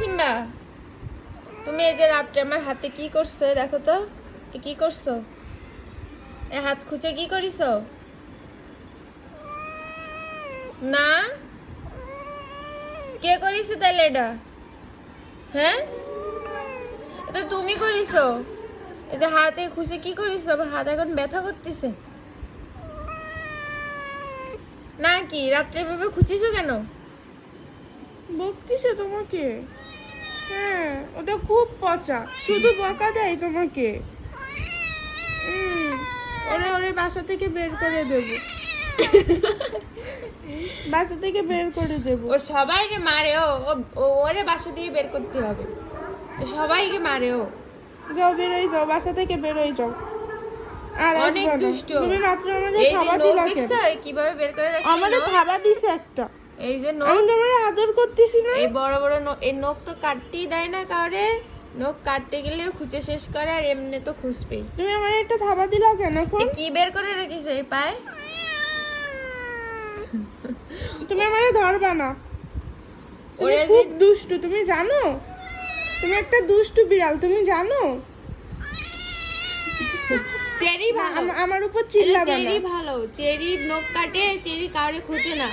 Simba, তুমি এই যে রাত্রে আমার হাতে কি করছ দেখো তো কি করছ? এ হাত খুঁচে কি করিছো? না? কে করিছে তাহলে এটা? হ্যাঁ? এটা তুমি করিছো। এই যে হাতে খুঁজে কি করিছো? আমার হাত এখন ব্যথা করতেছে। না কি, রাত্রে ভেবে খুঁচিছো কেন? বকতিছে তোমাকে। ওটা খুব পচা। শুধু বকা দেয় তোমাকে। ওরে ওরে বাসা থেকে বের করে দেব। বাসা থেকে বের করে দেব। ও সবাইকে মারে ও ওরে বাসা দিয়ে বের করতে হবে। সবাইকে মারে ও। যাও বেরোই যাও বাসা থেকে বেরোই যাও। আর অনেক দুষ্ট। তুমি মাত্র আমাদের খাবার দিলা কীভাবে বের করে আমাদের? খাবার দিছে একটা। এই যে নখ আমি তোমার আদর করতেছি না? এই বড় বড় এই নখ তো কাটতেই দেয় না কাউরে। নখ কাটতে গেলেও খুঁজে শেষ করে আর এমনি তো খুঁজবেই। তুমি আমার একটা থাবা দিলা কেন কি বের করে রেখেছে এই পায়ে? তুমি আমারে ধরবা না। ওরে খুব দুষ্টু তুমি জানো? তুমি একটা দুষ্টু বিড়াল তুমি জানো? চেরি ভালো। আমার উপর চিল্লাবা না। চেরি ভালো। চেরি নখ কাটে চেরি কাউরে খুঁজে না।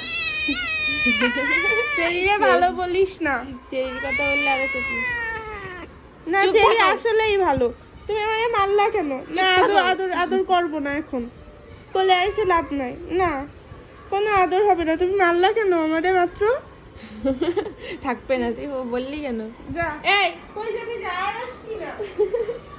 চেরিরে ভালো বলিস না। চেরির কথা বললে আরও তো না চুপ চেরি আসলেই ভালো। তুমি আমারে মারলা কেন? না আদর আদর আদর করব না এখন। কোলে এসে লাভ নাই। না কোনো আদর হবে না। তুমি মারলা কেন আমারে মাত্র? থাকবে না তুই ও বললি কেন? যা। এই! কই যাবি? যা আর আসবি না।